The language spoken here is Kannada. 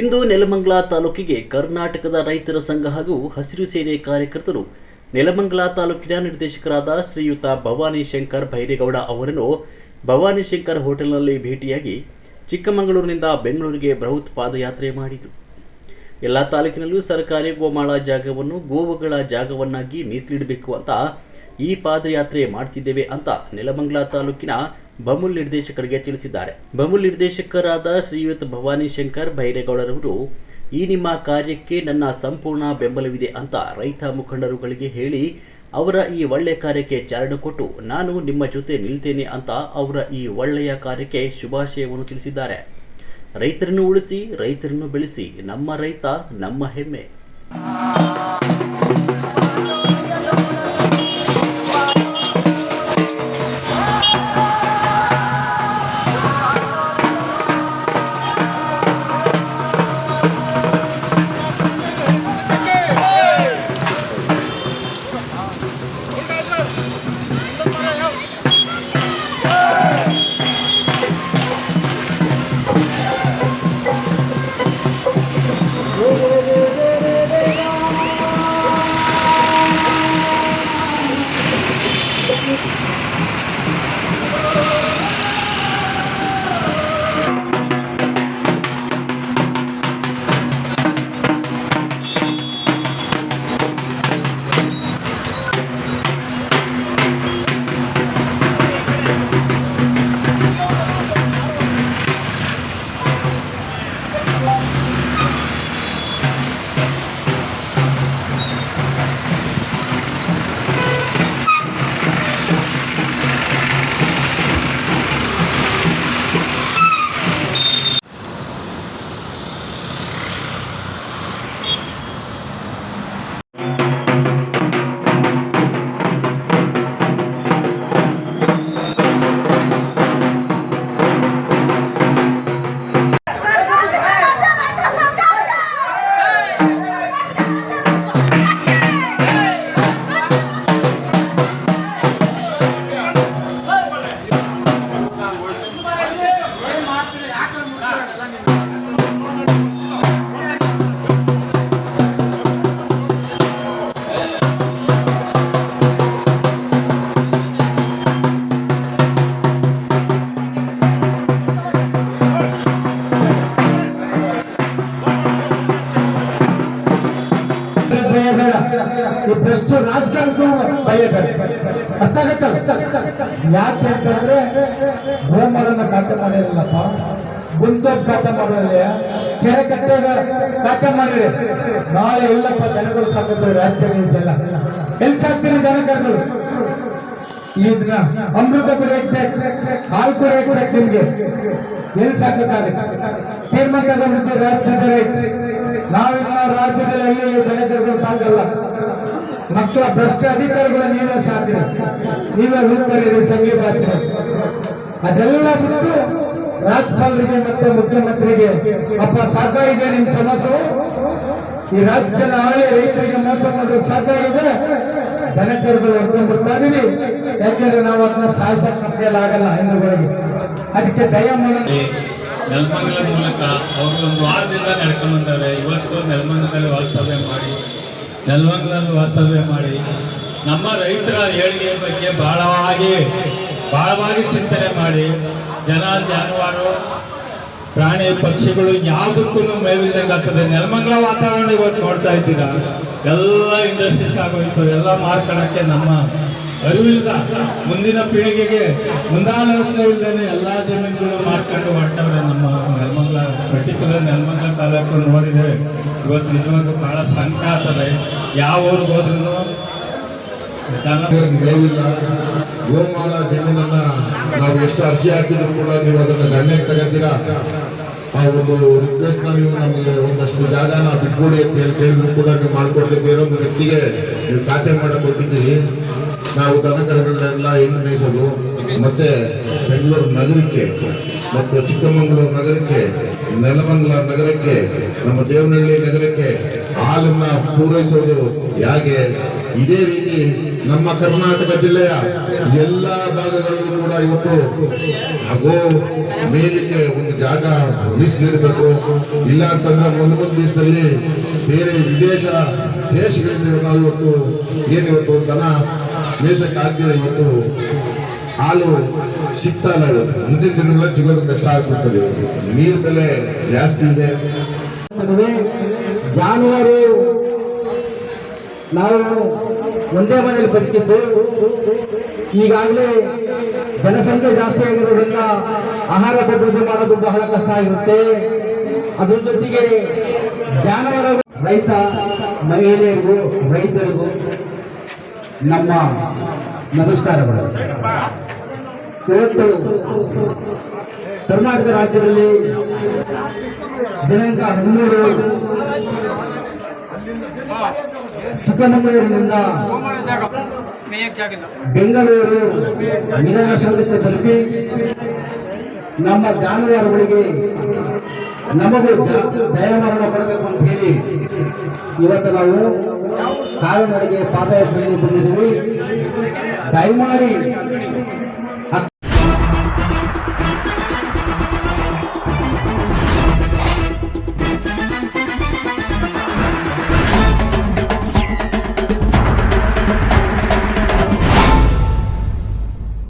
ಇಂದು ನೆಲಮಂಗಲ ತಾಲೂಕಿಗೆ ಕರ್ನಾಟಕದ ರೈತರ ಸಂಘ ಹಾಗೂ ಹಸಿರು ಸೇನೆ ಕಾರ್ಯಕರ್ತರು ನೆಲಮಂಗಲ ತಾಲೂಕಿನ ನಿರ್ದೇಶಕರಾದ ಶ್ರೀಯುತ ಭವಾನಿ ಶಂಕರ್ ಭೈರೇಗೌಡ ಅವರನ್ನು ಭವಾನಿ ಶಂಕರ್ ಹೋಟೆಲ್ನಲ್ಲಿ ಭೇಟಿಯಾಗಿ ಚಿಕ್ಕಮಗಳೂರಿನಿಂದ ಬೆಂಗಳೂರಿಗೆ ಬೃಹತ್ ಪಾದಯಾತ್ರೆ ಮಾಡಿದರು ಎಲ್ಲ ತಾಲೂಕಿನಲ್ಲೂ ಸರ್ಕಾರಿ ಗೋಮಾಳ ಜಾಗವನ್ನು ಗೋವುಗಳ ಜಾಗವನ್ನಾಗಿ ಮೀಸಲಿಡಬೇಕು ಅಂತ ಈ ಪಾದಯಾತ್ರೆ ಮಾಡ್ತಿದ್ದೇವೆ ಅಂತ ನೆಲಮಂಗಲ ತಾಲೂಕಿನ ಬಮುಲ್ ನಿರ್ದೇಶಕರಿಗೆ ತಿಳಿಸಿದ್ದಾರೆ. ಬಮುಲ್ ನಿರ್ದೇಶಕರಾದ ಶ್ರೀಯುತ ಭವಾನಿ ಶಂಕರ್ ಭೈರೇಗೌಡರವರು ಈ ನಿಮ್ಮ ಕಾರ್ಯಕ್ಕೆ ನನ್ನ ಸಂಪೂರ್ಣ ಬೆಂಬಲವಿದೆ ಅಂತ ರೈತ ಮುಖಂಡರುಗಳಿಗೆ ಹೇಳಿ, ಅವರ ಈ ಒಳ್ಳೆಯ ಕಾರ್ಯಕ್ಕೆ ಚಾಲನೆ ಕೊಟ್ಟು ನಾನು ನಿಮ್ಮ ಜೊತೆ ನಿಲ್ತೇನೆ ಅಂತ ಅವರ ಈ ಒಳ್ಳೆಯ ಕಾರ್ಯಕ್ಕೆ ಶುಭಾಶಯವನ್ನು ತಿಳಿಸಿದ್ದಾರೆ. ರೈತರನ್ನು ಉಳಿಸಿ, ರೈತರನ್ನು ಬೆಳೆಸಿ, ನಮ್ಮ ರೈತ ನಮ್ಮ ಹೆಮ್ಮೆ. ರಾಜಕಾರಣಕ್ಕೂ ಭಯ ಬೇಡ ಅರ್ಥ ಆಗತ್ತಲ್ಲ ಯಾಕೆ ಅಂತಂದ್ರೆ ಗೋಮಾಳನ್ನ ಖಾತೆ ಮಾಡಿರಲ್ಲಪ್ಪ? ಗುಂತೋಪ್ ಖಾತೆ ಮಾಡಿರಲ್ಲ ಕೆರೆ ಕಟ್ಟೆ ಖಾತೆ ಮಾಡಿರಿ ನಾಳೆ ಎಲ್ಲಪ್ಪ ದನಗಳು ಸಾಕೋದು ರಾಜ್ಯ ಜಲ ಎಲ್ಲಿ ಸಾಕ್ತೀರಿ ದನಕರ್ಗಳು? ಇದನ್ನ ಅಮೃತ ಕುಡಿಯಕ್ ಹಾಲು ಕುಡಿಯಕ್ ಬೇಕು ನಿಮ್ಗೆ. ಎಲ್ಲಿ ಸಾಕಾಗುತ್ತೆ ತೀರ್ಮಾನ ತಗೊಂಡಿದ್ದು ರಾಜ್ಯದ ರೈತ ನಾವಿನ್ನ ರಾಜ್ಯದಲ್ಲಿ ಎಲ್ಲಿ ದನಕರುಗಳು ಸಾಕಲ್ಲ? ಮಕ್ಕಳ ಭ್ರಷ್ಟ ಅಧಿಕಾರಿಗಳ ನೀವೇ ಸಾಧ್ಯ. ನೀವೇ ಸಂಗೀತ ಹಚ್ಚಿರಿ ಅದೆಲ್ಲ ಬಿಟ್ಟು ರಾಜ್ಯಪಾಲರಿಗೆ ಮತ್ತೆ ಮುಖ್ಯಮಂತ್ರಿಗೆ ಅಪ್ಪ ಇದೆ ನಿಮ್ ಸಮಸ್ಯೆ? ಈ ರಾಜ್ಯ ನಾಳೆ ರೈತರಿಗೆ ಮೋಸ ಮಾಡಿದ್ರೆ ಸಾಕಾಗಿದೆ ದನಕರುಗಳು ಹೊಡ್ಕೊಂಡು ಬರ್ತಾ ಇದೀವಿ. ಯಾಕೆಂದ್ರೆ ನಾವು ಅದನ್ನ ಸಾಯಿಸಕ್ ಆಗಲ್ಲ ಹಿಂದೂಗಳಿಗೆ. ಅದಕ್ಕೆ ದಯಮಾನ ನೆಲಮಂಗಲ ಮೂಲಕ ಅವರು ಒಂದು ವಾರದಿಂದ ನಡ್ಕೊಂಡು ಬಂದವ್ರೆ ಇವತ್ತು ನೆಲಮಂಗಲದಲ್ಲಿ ವಾಸ್ತವ್ಯ ಮಾಡಿ ನೆಲಮಂಗಲದಲ್ಲಿ ವಾಸ್ತವ್ಯ ಮಾಡಿ. ನಮ್ಮ ರೈತರ ಏಳಿಗೆ ಬಗ್ಗೆ ಬಹಳವಾಗಿ ಬಹಳವಾಗಿ ಚಿಂತನೆ ಮಾಡಿ. ಜನ, ಜಾನುವಾರು, ಪ್ರಾಣಿ, ಪಕ್ಷಿಗಳು ಯಾವುದಕ್ಕೂ ಮೇವಿಲ್ದಂಗೆ ಆಗ್ತದೆ. ನೆಲಮಂಗಲ ವಾತಾವರಣ ಇವತ್ತು ನೋಡ್ತಾ ಇದ್ದೀರಾ? ಎಲ್ಲ ಇಂಡಸ್ಟ್ರೀಸ್ ಆಗೋಯ್ತು. ಎಲ್ಲ ಮಾರ್ಕಣಕ್ಕೆ ನಮ್ಮ ಅರಿವಿಲ್ಲ. ಮುಂದಿನ ಪೀಳಿಗೆಗೆ ಮುಂದಾಲೋಚನೆ ಇಲ್ಲದೆ ಎಲ್ಲ ಜಮೀನುಗಳು ಮಾರ್ಕೊಂಡು ಹೊರಟವ್ರೆ ನಮ್ಮ ನೆಲಮಂಗಲ, ಪರ್ಟಿಕ್ಯುಲರ್ ನೆಲಮಂಗಲ ತಾಲೂಕು ನೋಡಿದರೆ. ಇವತ್ತು ನಿಜವಾಗ್ಲೂ ಬಹಳ ಸಂಕಟ ಆಗ್ತದೆ. ಯಾವ ಊರಿಗೆ ಹೋದ್ರೂ ಮೇವಿಲ್ಲ. ಗೋಮಾಳ ಜಮೀನನ್ನ ನಾವು ಎಷ್ಟು ಅರ್ಜಿ ಹಾಕಿದ್ರು ಕೂಡ ನೀವು ಅದನ್ನ ಗಣ್ಯಕ್ಕೆ ತಗೋತೀರಾ? ಆ ಒಂದು ರಿಕ್ವೆಸ್ಟ್ ನೀವು ನಮಗೆ ಒಂದಷ್ಟು ಜಾಗನ ಬಿಟ್ಕೊಡಿ ಅಂತ ಹೇಳಿ ಕೇಳಿದ್ರು ಕೂಡ ನೀವು ಮಾಡ್ಕೊಡ್ಲಿಕ್ಕೆ ಬೇರೊಂದು ವ್ಯಕ್ತಿಗೆ ನೀವು ಖಾತೆ ಮಾಡಕ್ ಕೊಟ್ಟಿದ್ದೀವಿ ನಾವು ದನಕರಗಳನ್ನೆಲ್ಲ ಹೆಂಗ್ ಮೇಯಿಸೋದು? ಮತ್ತೆ ಬೆಂಗಳೂರು ನಗರಕ್ಕೆ ಮತ್ತು ಚಿಕ್ಕಮಗಳೂರು ನಗರಕ್ಕೆ, ನೆಲಮಂಗಲ ನಗರಕ್ಕೆ, ನಮ್ಮ ದೇವನಹಳ್ಳಿ ನಗರಕ್ಕೆ ಹಾಲನ್ನ ಪೂರೈಸೋದು ಹೇಗೆ? ಇದೇ ರೀತಿ ನಮ್ಮ ಕರ್ನಾಟಕ ಜಿಲ್ಲೆಯ ಎಲ್ಲ ಭಾಗಗಳಲ್ಲೂ ಕೂಡ ಇವತ್ತು ಹಾಗೂ ಮೇಲಿಕ್ಕೆ ಒಂದು ಜಾಗ ಮೀಸಲಿಡಬೇಕು ಇಲ್ಲ ಅಂತಂದ್ರೆ ಮುಂದೊಂದು ದೇಶದಲ್ಲಿ ಬೇರೆ ವಿದೇಶ ದೇಶಗಳಲ್ಲಿ ನಾವು ಇವತ್ತು ಏನಿವತ್ತು ದನ ಮೇಸಕ್ಕಾಗ್ದಿದೆ ಇವತ್ತು. ಹಾಲು ಸಿಗ್ತಾ ಇಲ್ಲ ಮುಂದಿನ ದಿನಗಳಲ್ಲಿ ಸಿಗೋದು ಕಷ್ಟ ಆಗ್ಬಿಡ್ತದೆ. ನೀರು ಬೆಲೆ ಜಾಸ್ತಿ ಇದೆ. ಜಾನುವಾರು ನಾವು ಒಂದೇ ಮನೆಯಲ್ಲಿ ಬದುಕಿದ್ದು, ಈಗಾಗಲೇ ಜನಸಂಖ್ಯೆ ಜಾಸ್ತಿ ಆಗಿರೋದ್ರಿಂದ ಆಹಾರ ಭದ್ರತೆ ಮಾಡೋದು ಬಹಳ ಕಷ್ಟ ಆಗಿರುತ್ತೆ. ಅದ್ರ ಜೊತೆಗೆ ಜಾನುವಾರು ರೈತ, ಮಹಿಳೆಯರಿಗೂ, ರೈತರಿಗೂ ನಮ್ಮ ನಮಸ್ಕಾರಗಳು. ಇವತ್ತು ಕರ್ನಾಟಕ ರಾಜ್ಯದಲ್ಲಿ ದಿನಾಂಕ ಹದಿಮೂರು ಚಿಕ್ಕಮಗಳೂರಿನಿಂದ ಬೆಂಗಳೂರು ವಿಧಾನಸೌಧಕ್ಕೆ ತಲುಪಿ ನಮ್ಮ ಜಾನುವಾರುಗಳಿಗೆ ನಮಗೂ ದಯಾಮರಣ ಕೊಡಬೇಕು ಅಂತ ಹೇಳಿ ಇವತ್ತು ನಾವು ಕಾಲ್ನಡೆಗೆ ಪಾದಯಾತ್ರೆಯಲ್ಲಿ ಬಂದಿದ್ದೀವಿ. ದಯಮಾಡಿ